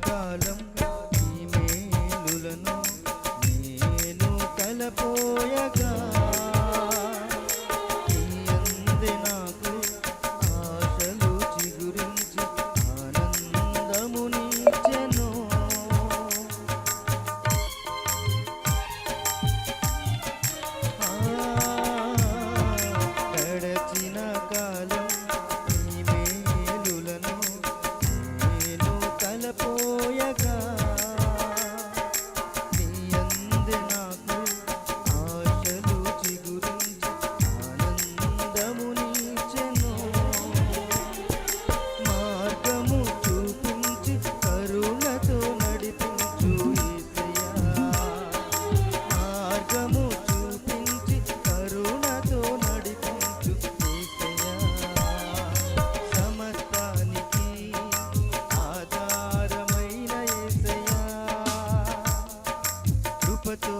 కాలం লাগা కృపతో